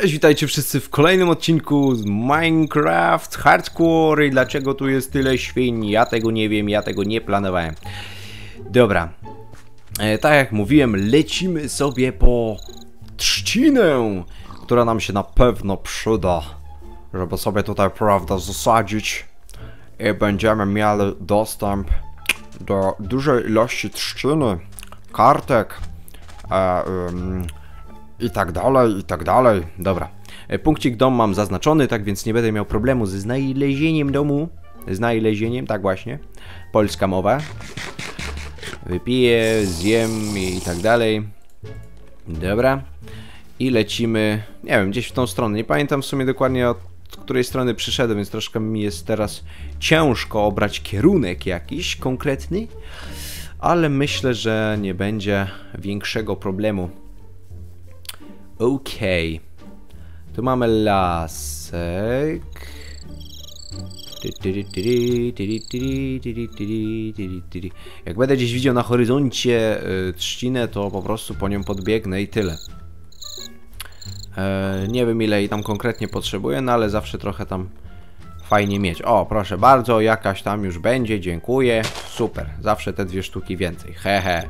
Cześć, witajcie wszyscy w kolejnym odcinku z Minecraft Hardcore i dlaczego tu jest tyle świń? Ja tego nie wiem, ja tego nie planowałem. Dobra, e, tak jak mówiłem, lecimy sobie po trzcinę, która nam się na pewno przyda, żeby sobie tutaj, prawda, zasadzić i będziemy mieli dostęp do dużej ilości trzciny, kartek, e, i tak dalej, i tak dalej. Dobra. E, Punkcik dom mam zaznaczony, tak więc nie będę miał problemu ze znalezieniem domu. Znalezieniem, tak właśnie. Polska mowa. Wypiję, zjem i tak dalej. Dobra. I lecimy, nie wiem, gdzieś w tą stronę. Nie pamiętam w sumie dokładnie od której strony przyszedłem, więc troszkę mi jest teraz ciężko obrać kierunek jakiś konkretny. Ale myślę, że nie będzie większego problemu. Okej. Tu mamy lasek. Jak będę gdzieś widział na horyzoncie y, trzcinę, to po prostu po nią podbiegnę i tyle. E, nie wiem ile jej tam konkretnie potrzebuję, no ale zawsze trochę tam fajnie mieć. O, proszę bardzo, jakaś tam już będzie, dziękuję. Super, zawsze te dwie sztuki więcej. Hehe.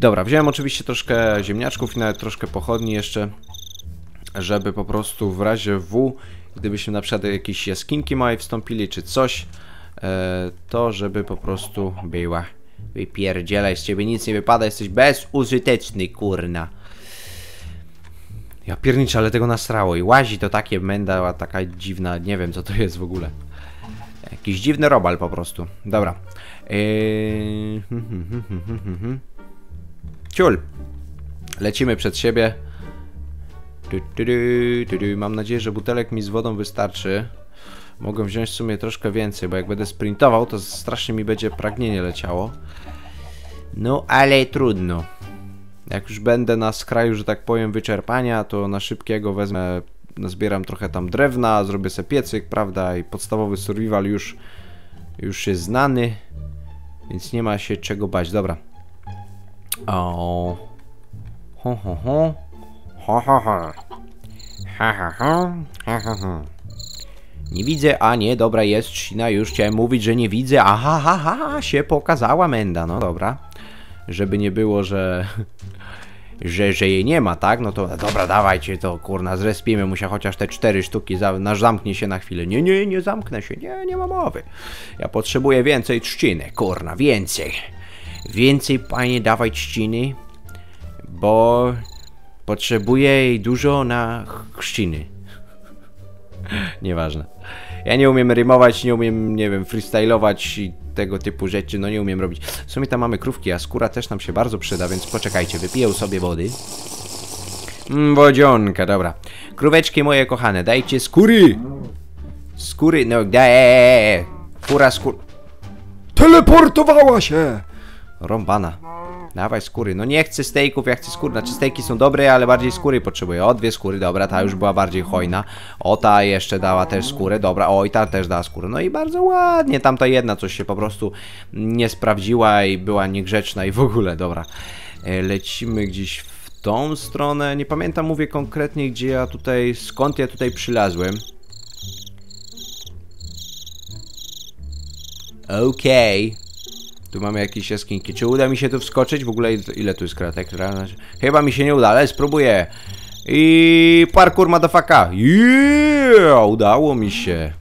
Dobra, wziąłem oczywiście troszkę ziemniaczków i nawet troszkę pochodni jeszcze, żeby po prostu w razie W, gdybyśmy na przykład do jakiejś jaskinki małej wstąpili czy coś, e, to żeby po prostu była. Wypierdzielaj, z ciebie nic nie wypada, jesteś bezużyteczny, kurna. Ja pierniczę, ale tego nasrało i łazi to takie menda, taka dziwna, nie wiem co to jest w ogóle. Jakiś dziwny robal po prostu. Dobra. Eee... Ciul. Lecimy przed siebie. Tu, tu, tu. Mam nadzieję, że butelek mi z wodą wystarczy. Mogę wziąć w sumie troszkę więcej, bo jak będę sprintował, to strasznie mi będzie pragnienie leciało. No, ale trudno. Jak już będę na skraju, że tak powiem, wyczerpania, to na szybkiego wezmę, nazbieram trochę tam drewna, zrobię sobie piecyk, prawda, i podstawowy survival już, już jest znany, więc nie ma się czego bać. Dobra, o. Ho, ho, ho. Ho, ho, ho. Ha, ha, ha. Ha, ha, ha. Nie widzę, a nie, dobra, jest trzcina, już chciałem mówić, że nie widzę, aha, ha, ha, ha, się pokazała menda, no dobra. Żeby nie było, że... Że, że jej nie ma, tak? No to dobra, dawajcie to, kurna, zrespimy mu się chociaż te cztery sztuki, za, nasz zamknie się na chwilę. Nie, nie, nie zamknę się, nie, nie ma mowy. Ja potrzebuję więcej trzciny, kurna, więcej. Więcej, panie, dawać trzciny, bo potrzebuję jej dużo na chrzciny. Nieważne. Ja nie umiem rymować, nie umiem, nie wiem, freestylować i tego typu rzeczy, no nie umiem robić. W sumie tam mamy krówki, a skóra też nam się bardzo przyda, więc poczekajcie, wypiję sobie wody. Mm, wodzionka, dobra. Króweczki moje kochane, dajcie skóry! Skóry, no daj! Kura skór... Teleportowała się! Rąbana. Dawaj skóry. No nie chcę stejków, ja chcę skóry. Znaczy stejki są dobre, ale bardziej skóry potrzebuję. O, dwie skóry, dobra, ta już była bardziej hojna. O, ta jeszcze dała też skórę, dobra. O, i ta też dała skórę. No i bardzo ładnie. Tamta jedna coś się po prostu nie sprawdziła i była niegrzeczna i w ogóle, dobra. E, Lecimy gdzieś w tą stronę. Nie pamiętam, mówię konkretnie, gdzie ja tutaj, skąd ja tutaj przylazłem. Okej. Tu mamy jakieś jaskinki. Czy uda mi się tu wskoczyć? W ogóle ile, tu jest kratek? Chyba mi się nie uda, ale spróbuję. I parkour motherfucker. Yeah! Udało mi się.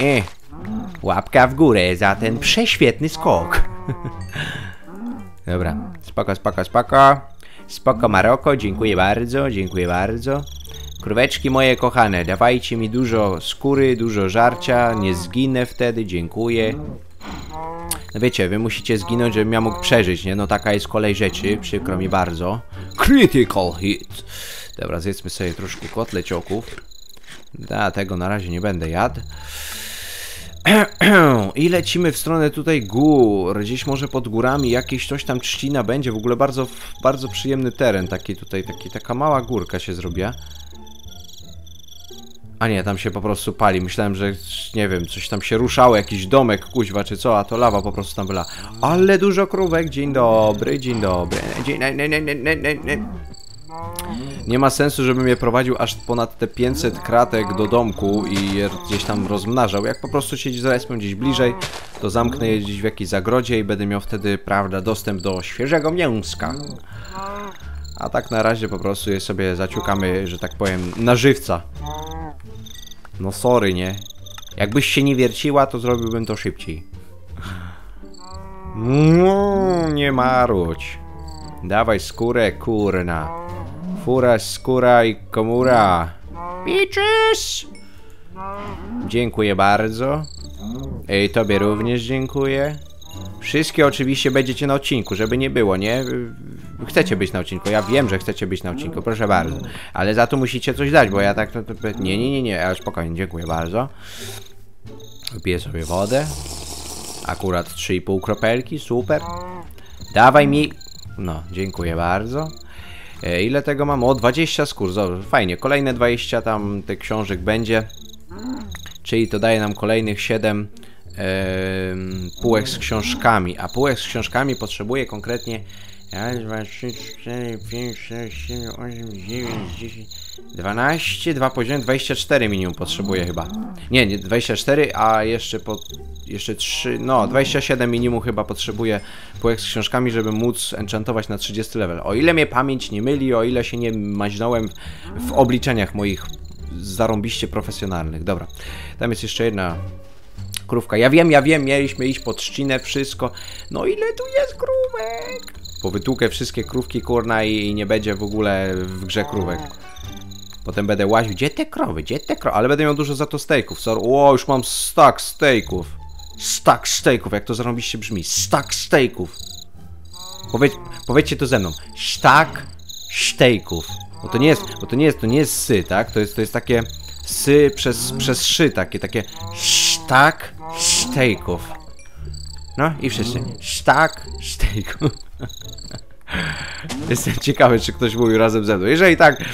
E, łapka w górę za ten prześwietny skok. Dobra, spoko, spoko, spoko. Spoko Maroko, dziękuję bardzo, dziękuję bardzo. Króweczki moje kochane, dawajcie mi dużo skóry, dużo żarcia, nie zginę wtedy, dziękuję. No wiecie, wy musicie zginąć, żebym ja mógł przeżyć, nie? No taka jest kolej rzeczy, przykro mi bardzo. Critical hit! Dobra, zjedzmy sobie troszkę kotlecioków. Da, tego na razie nie będę jadł. I lecimy w stronę tutaj gór. Gdzieś może pod górami jakieś coś tam trzcina będzie. W ogóle bardzo, bardzo przyjemny teren. Taki tutaj, taki, taka mała górka się zrobiła. A nie, tam się po prostu pali. Myślałem, że nie wiem, coś tam się ruszało, jakiś domek, kuźwa czy co, a to lawa po prostu tam była. Ale dużo krówek. Dzień dobry, dzień dobry. Dzień, ne, ne, ne, ne, ne, ne. Nie ma sensu, żebym je prowadził aż ponad te 500 kratek do domku i je gdzieś tam rozmnażał. Jak po prostu się zarespią gdzieś bliżej, to zamknę je gdzieś w jakiejś zagrodzie i będę miał wtedy, prawda, dostęp do świeżego mięska. A tak na razie po prostu je sobie zaciukamy, że tak powiem, na żywca. No sorry, nie? Jakbyś się nie wierciła, to zrobiłbym to szybciej. No, nie marudź. Dawaj skórę, kurna. Fura, skóra i komura. Bitches! Dziękuję bardzo. Ej, tobie również dziękuję. Wszystkie oczywiście będziecie na odcinku, żeby nie było, nie? Chcecie być na odcinku, ja wiem, że chcecie być na odcinku, proszę bardzo. Ale za to musicie coś dać, bo ja tak... Nie, nie, nie, nie, ale spokojnie, dziękuję bardzo. Wypiję sobie wodę. Akurat 3,5 kropelki, super. Dawaj mi... No, dziękuję bardzo. E, ile tego mam? O, 20 skór, dobrze, fajnie. Kolejne 20 tam tych książek będzie. Czyli to daje nam kolejnych 7 e, półek z książkami. A półek z książkami potrzebuję konkretnie 1, 2, 3, 4, 5, 6, 7, 8, 9, 10, 12, 2 poziomy, 24 minimum potrzebuję chyba. Nie, nie 24, a jeszcze po, jeszcze 3, no 27 minimum chyba potrzebuję półek z książkami, żeby móc enchantować na 30 level. O ile mnie pamięć nie myli, o ile się nie maźnąłem w obliczeniach moich zarąbiście profesjonalnych. Dobra, tam jest jeszcze jedna krówka. Ja wiem, ja wiem, mieliśmy iść pod trzcinę, wszystko. No ile tu jest krówek? Powytłukę wszystkie krówki, kurna i nie będzie w ogóle w grze krówek. Potem będę łaził, gdzie te krowy, gdzie te krowy, ale będę miał dużo za to steaków. Sorry. O, już mam stack steaków. Stack steaków, jak to zarobiście brzmi. Stack steaków. Powiedz, powiedzcie to ze mną. Stack steaków. Bo to nie jest, bo to nie jest, to nie jest sy, tak? To jest, to jest takie sy przez, przez szy, takie, takie stack steaków. No i wszyscy. Stack steaków. Jestem ciekawy, czy ktoś mówił razem ze mną. Jeżeli tak,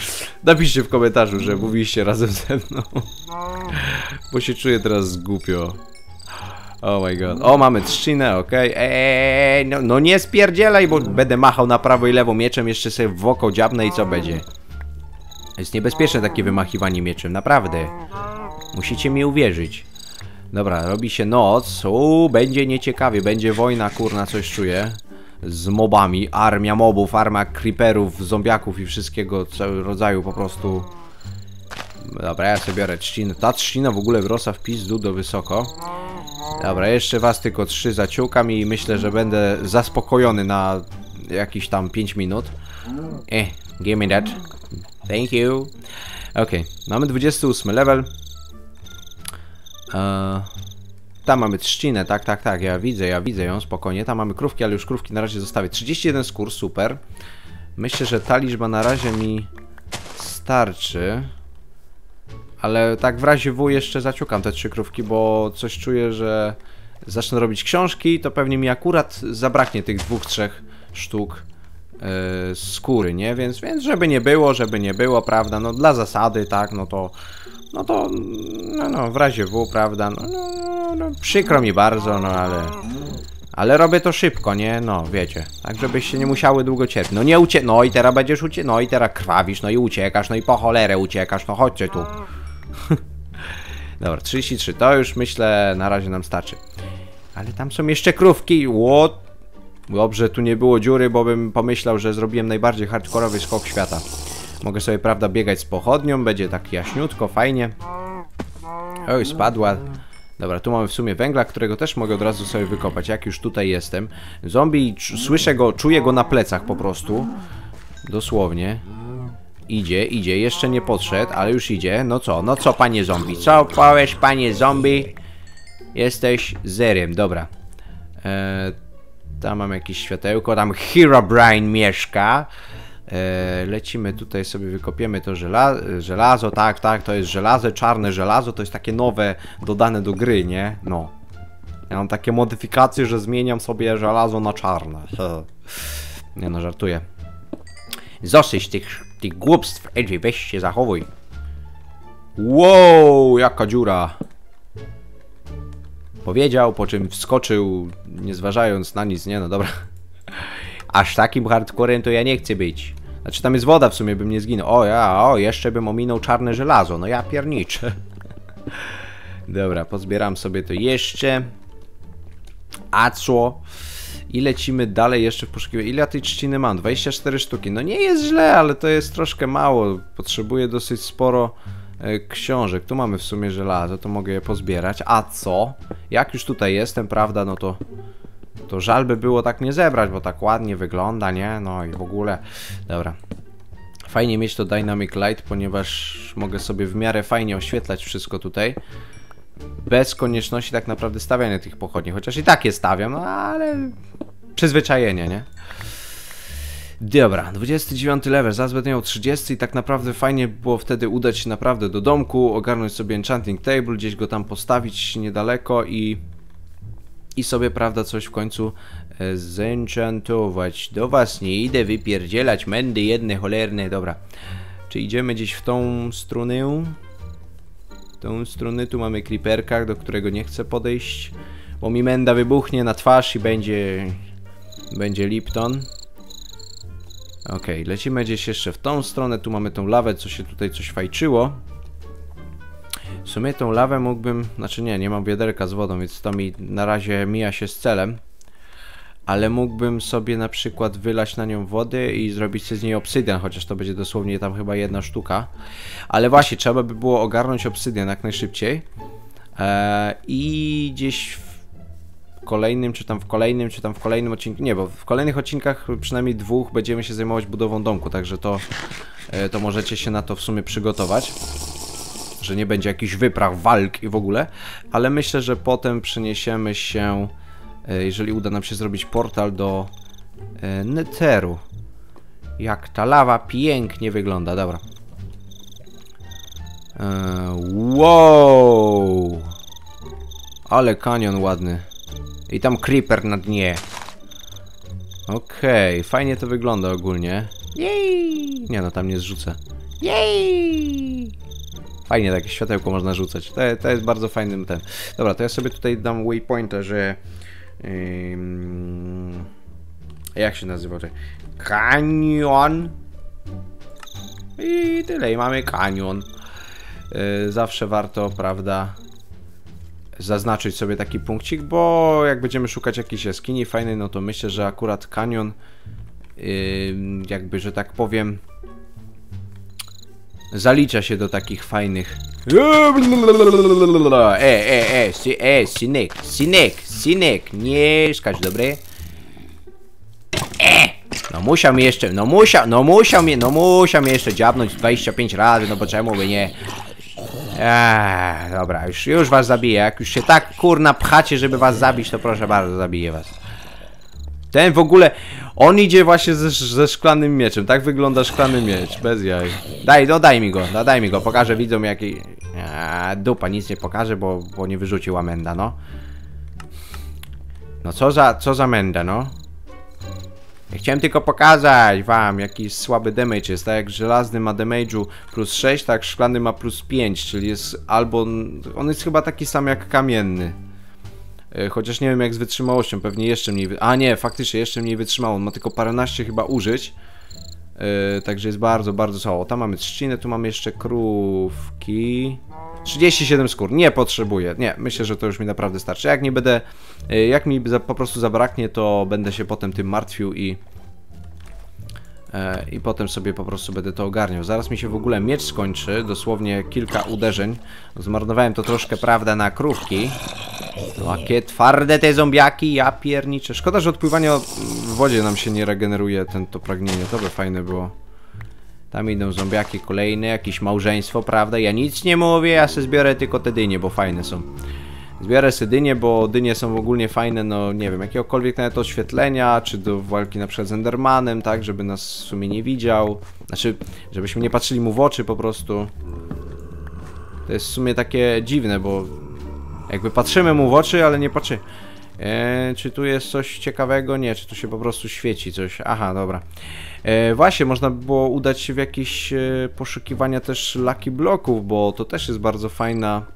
napiszcie w komentarzu, że mówiliście razem ze mną. Bo się czuję teraz głupio. Oh my god. O, mamy trzcinę, okej. Okay. Eee, no, no, nie spierdzielaj, bo będę machał na prawo i lewo mieczem, jeszcze sobie w oko dziabnę i co będzie? Jest niebezpieczne takie wymachiwanie mieczem, naprawdę. Musicie mi uwierzyć. Dobra, robi się noc. Uuu, będzie nieciekawie, będzie wojna, kurna, coś czuję z mobami, armia mobów, armia creeperów, zombiaków i wszystkiego rodzaju po prostu. Dobra, ja sobie biorę trzcinę. Ta trzcina w ogóle wrosła w pizdu do wysoko. Dobra, jeszcze was tylko trzy zaciukam i myślę, że będę zaspokojony na jakieś tam 5 minut. Eh, give me that. Thank you. Ok, mamy 28 level. Uh, tam mamy trzcinę, tak, tak, tak, ja widzę, ja widzę ją, spokojnie. Tam mamy krówki, ale już krówki na razie zostawię. 31 skór, super. Myślę, że ta liczba na razie mi starczy. Ale tak w razie W jeszcze zaciukam te trzy krówki, bo coś czuję, że zacznę robić książki, to pewnie mi akurat zabraknie tych dwóch, trzech sztuk yy, skóry, nie? Więc, więc żeby nie było, żeby nie było, prawda? No dla zasady, tak, no to no to, no, no, w razie W, prawda, no, no, no, przykro mi bardzo, no ale... Ale robię to szybko, nie? No, wiecie. Tak, żebyście nie musiały długo cierpieć. No nie ucie... No i teraz będziesz ucie... No i teraz krwawisz, no i uciekasz, no i po cholerę uciekasz, no chodźcie tu. Dobra, 33, to już myślę na razie nam starczy. Ale tam są jeszcze krówki, what? Dobrze, tu nie było dziury, bo bym pomyślał, że zrobiłem najbardziej hardkorowy skok świata. Mogę sobie, prawda, biegać z pochodnią, będzie tak jaśniutko, fajnie. Oj, spadła. Dobra, tu mamy w sumie węgla, którego też mogę od razu sobie wykopać, jak już tutaj jestem. Zombie, słyszę go, czuję go na plecach po prostu. Dosłownie. Idzie, idzie, jeszcze nie podszedł, ale już idzie. No co, no co panie zombie? Co powiesz panie zombie? Jesteś zerem, dobra. Eee, tam mam jakieś światełko, tam Herobrine mieszka. E, lecimy tutaj sobie, wykopiemy to żela żelazo, tak, tak, to jest żelazo, czarne żelazo, to jest takie nowe, dodane do gry, nie? No. Ja mam takie modyfikacje, że zmieniam sobie żelazo na czarne. Nie no, żartuję. Zosyć tych, tych głupstw, Edgy, weź się zachowuj. Wow, jaka dziura. Powiedział, po czym wskoczył, nie zważając na nic, nie no dobra. Aż takim hardcorem to ja nie chcę być. Znaczy tam jest woda w sumie, bym nie zginął. O ja, o, jeszcze bym ominął czarne żelazo. No ja pierniczę. Dobra, pozbieram sobie to jeszcze. A co? I lecimy dalej jeszcze w poszukiwaniu. Ile ja tej trzciny mam? 24 sztuki. No nie jest źle, ale to jest troszkę mało. Potrzebuję dosyć sporo e, książek. Tu mamy w sumie żelazo, to mogę je pozbierać. A co? Jak już tutaj jestem, prawda, no to... To żal by było tak nie zebrać, bo tak ładnie wygląda, nie? No i w ogóle... Dobra. Fajnie mieć to Dynamic Light, ponieważ mogę sobie w miarę fajnie oświetlać wszystko tutaj bez konieczności tak naprawdę stawiania tych pochodni, chociaż i tak je stawiam, no ale przyzwyczajenie, nie? Dobra, 29 level, zaraz będę miał 30 i tak naprawdę fajnie było wtedy udać się naprawdę do domku, ogarnąć sobie enchanting table, gdzieś go tam postawić niedaleko i i sobie, prawda, coś w końcu e, zenchantować. Do was nie idę wypierdzielać mędy jedne cholerne, dobra. Czy idziemy gdzieś w tą stronę? tą stronę. Tu mamy creeperka, do którego nie chcę podejść, bo mi menda wybuchnie na twarz i będzie... będzie Lipton. Ok, lecimy gdzieś jeszcze w tą stronę. Tu mamy tą lawę, co się tutaj coś fajczyło. W sumie tą lawę mógłbym... Znaczy nie, nie mam wiaderka z wodą, więc to mi na razie mija się z celem ale mógłbym sobie na przykład wylać na nią wody i zrobić sobie z niej obsydian, chociaż to będzie dosłownie tam chyba jedna sztuka. Ale właśnie, trzeba by było ogarnąć obsydian jak najszybciej. Eee, I gdzieś w kolejnym, czy tam w kolejnym, czy tam w kolejnym odcinku, nie, bo w kolejnych odcinkach przynajmniej dwóch będziemy się zajmować budową domku, także to, e, to możecie się na to w sumie przygotować że nie będzie jakiś wypraw, walk i w ogóle, ale myślę, że potem przeniesiemy się E, jeżeli uda nam się zrobić portal do e, Netheru. Jak ta lawa pięknie wygląda, dobra. E, wow! Ale kanion ładny. I tam creeper na dnie. Okej, okay, fajnie to wygląda ogólnie. Jej! Nie no, tam nie zrzucę. Jej! Fajnie takie światełko można rzucać. To, to jest bardzo fajny ten. Dobra, to ja sobie tutaj dam waypointa, że jak się nazywa? Kanion. I tyle, i mamy kanion. Yy, zawsze warto, prawda, zaznaczyć sobie taki punkcik, bo jak będziemy szukać jakiejś jaskini fajnej, no to myślę, że akurat kanion, yy, jakby, że tak powiem, zalicza się do takich fajnych. E, e, e, si, e, synek, synek, synek, nie skacz, dobre? E, no musiał mi jeszcze, no musiał, no musiał mnie, no musiał jeszcze dziabnąć 25 razy, no bo czemu by nie? Eee, dobra, już, już was zabiję, jak już się tak kurna pchacie, żeby was zabić, to proszę bardzo, zabiję was. Ten w ogóle, on idzie właśnie ze, ze szklanym mieczem. Tak wygląda szklany miecz, bez jaj. Daj, no daj mi go, no daj mi go. Pokażę widzom jaki... Eee, dupa, nic nie pokaże, bo, bo nie wyrzuciła menda, no. No co za, co za menda, no. Ja chciałem tylko pokazać wam, jaki słaby damage jest. Tak jak żelazny ma damage'u plus 6, tak szklany ma plus 5, czyli jest albo... On jest chyba taki sam jak kamienny. E, chociaż nie wiem jak z wytrzymałością, pewnie jeszcze mniej... A nie, faktycznie jeszcze mniej wytrzymało. On ma tylko paręnaście chyba użyć. Yy, także jest bardzo, bardzo słabo. Tam mamy trzcinę, tu mamy jeszcze krówki. 37 skór, nie potrzebuję. Nie, myślę, że to już mi naprawdę starczy. Jak nie będę, yy, jak mi za, po prostu zabraknie, to będę się potem tym martwił i E, i potem sobie po prostu będę to ogarniał. Zaraz mi się w ogóle miecz skończy, dosłownie kilka uderzeń. Zmarnowałem to troszkę, prawda, na krówki. Jakie twarde te zombiaki, ja pierniczę. Szkoda, że odpływanie w wodzie nam się nie regeneruje ten, to pragnienie. To by fajne było. Tam idą zombiaki kolejne, jakieś małżeństwo, prawda? Ja nic nie mówię, ja sobie zbiorę tylko te dynie, bo fajne są. Zbiorę sobie dynie, bo dynie są ogólnie fajne, no nie wiem, jakiegokolwiek nawet oświetlenia, czy do walki na przykład z Endermanem, tak, żeby nas w sumie nie widział. Znaczy, żebyśmy nie patrzyli mu w oczy po prostu. To jest w sumie takie dziwne, bo jakby patrzymy mu w oczy, ale nie patrzy. Eee, czy tu jest coś ciekawego? Nie, czy tu się po prostu świeci coś? Aha, dobra. Eee, właśnie, można by było udać się w jakieś e, poszukiwania też Lucky Bloków, bo to też jest bardzo fajna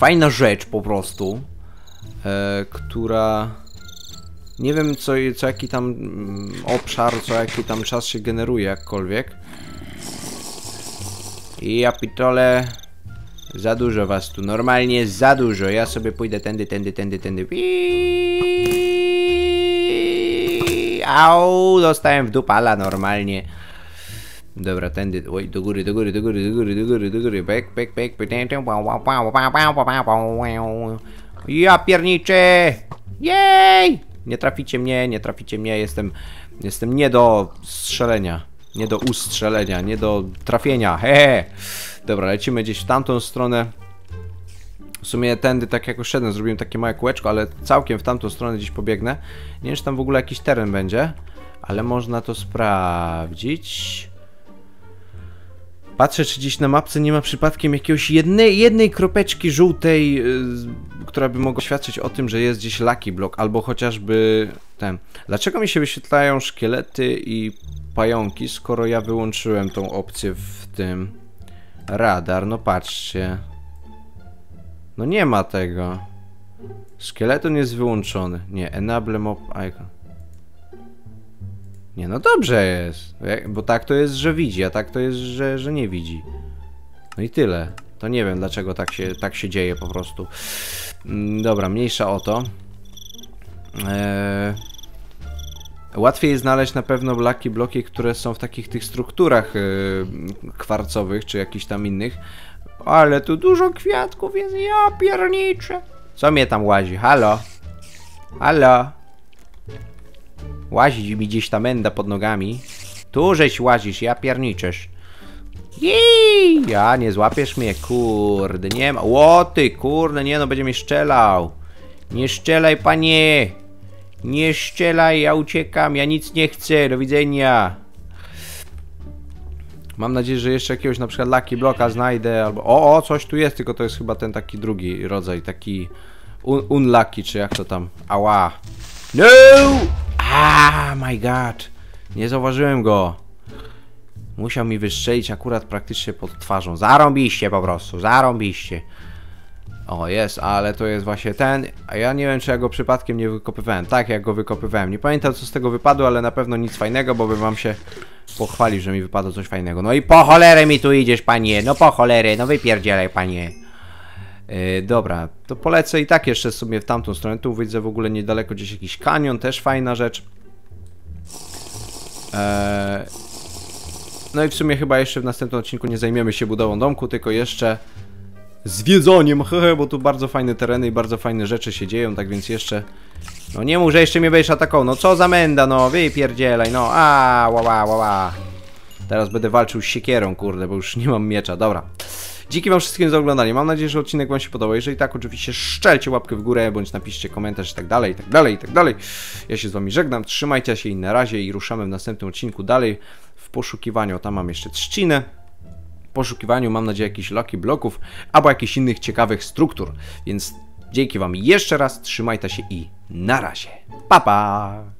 fajna rzecz po prostu, e, która Nie wiem co, co jaki tam mm, obszar, co jaki tam czas się generuje jakkolwiek. I ja pitole. Za dużo was tu, normalnie za dużo. Ja sobie pójdę tędy, tędy, tędy, tędy. Piii. Au, dostałem w dupala normalnie. Dobra, tędy, oj, do góry, do góry, do góry, do góry, do góry, do góry, pek, pek, pek, ja pierniczy! Jej! Nie traficie mnie, nie traficie mnie, jestem, jestem nie do strzelenia, nie do ustrzelenia, nie do trafienia, hehe! Dobra, lecimy gdzieś w tamtą stronę. W sumie tędy tak jak już szedłem, zrobiłem takie małe kółeczko, ale całkiem w tamtą stronę gdzieś pobiegnę. Nie wiem, czy tam w ogóle jakiś teren będzie, ale można to sprawdzić. Patrzę, czy gdzieś na mapce nie ma przypadkiem jakiegoś jednej, jednej kropeczki żółtej, yy, która by mogła świadczyć o tym, że jest gdzieś Lucky Block, albo chociażby ten. Dlaczego mi się wyświetlają szkielety i pająki, skoro ja wyłączyłem tą opcję w tym radar? No patrzcie. No nie ma tego. Szkieleton jest wyłączony. Nie, enable mob icon. Nie, no dobrze jest. Bo tak to jest, że widzi, a tak to jest, że, że nie widzi. No i tyle. To nie wiem, dlaczego tak się, tak się dzieje po prostu. Mm, Dobra, mniejsza o to. Eee, łatwiej znaleźć na pewno blaki bloki, które są w takich tych strukturach e, kwarcowych, czy jakichś tam innych. Ale tu dużo kwiatków jest, ja pierniczę. Co mnie tam łazi? Halo? Halo? Łazi mi gdzieś ta menda pod nogami. Tu żeś łazisz, ja pierniczesz. Jej! Ja, nie złapiesz mnie, kurde, nie ma. Ło ty, kurde, nie no, będzie mnie szczelał. Nie szczelaj, panie. Nie szczelaj, ja uciekam, ja nic nie chcę, do widzenia. Mam nadzieję, że jeszcze jakiegoś na przykład Lucky Blocka znajdę, albo... O, o, coś tu jest, tylko to jest chyba ten taki drugi rodzaj, taki... Un unlucky, czy jak to tam... Ała. No! Ah, my god. Nie zauważyłem go. Musiał mi wystrzelić akurat praktycznie pod twarzą. Zarąbiście po prostu, zarąbiście. O, jest, ale to jest właśnie ten. A ja nie wiem, czy ja go przypadkiem nie wykopywałem. Tak, jak go wykopywałem. Nie pamiętam, co z tego wypadło, ale na pewno nic fajnego, bo bym wam się pochwalił, że mi wypadło coś fajnego. No i po cholerę mi tu idziesz, panie. No po cholerę, no wypierdzielaj, panie. Yy, dobra, to polecę i tak jeszcze sobie w tamtą stronę. Tu widzę w ogóle niedaleko gdzieś jakiś kanion, też fajna rzecz. Eee, no i w sumie chyba jeszcze w następnym odcinku nie zajmiemy się budową domku, tylko jeszcze zwiedzoniem, hehe, bo tu bardzo fajne tereny i bardzo fajne rzeczy się dzieją, tak więc jeszcze... No nie mów, że jeszcze mnie będziesz atakował, no co za menda, no wypierdzielaj, no a ła, ła, ła, ła. Teraz będę walczył z siekierą, kurde, bo już nie mam miecza, dobra. Dzięki wam wszystkim za oglądanie, mam nadzieję, że odcinek wam się podobał, jeżeli tak, oczywiście szczelcie łapkę w górę, bądź napiszcie komentarz i tak dalej, i tak dalej, i tak dalej. Ja się z wami żegnam, trzymajcie się i na razie i ruszamy w następnym odcinku dalej w poszukiwaniu, tam mam jeszcze trzcinę, poszukiwaniu, mam nadzieję, jakichś lucky bloków albo jakichś innych ciekawych struktur. Więc dzięki Wam jeszcze raz, trzymajcie się i na razie. Pa pa!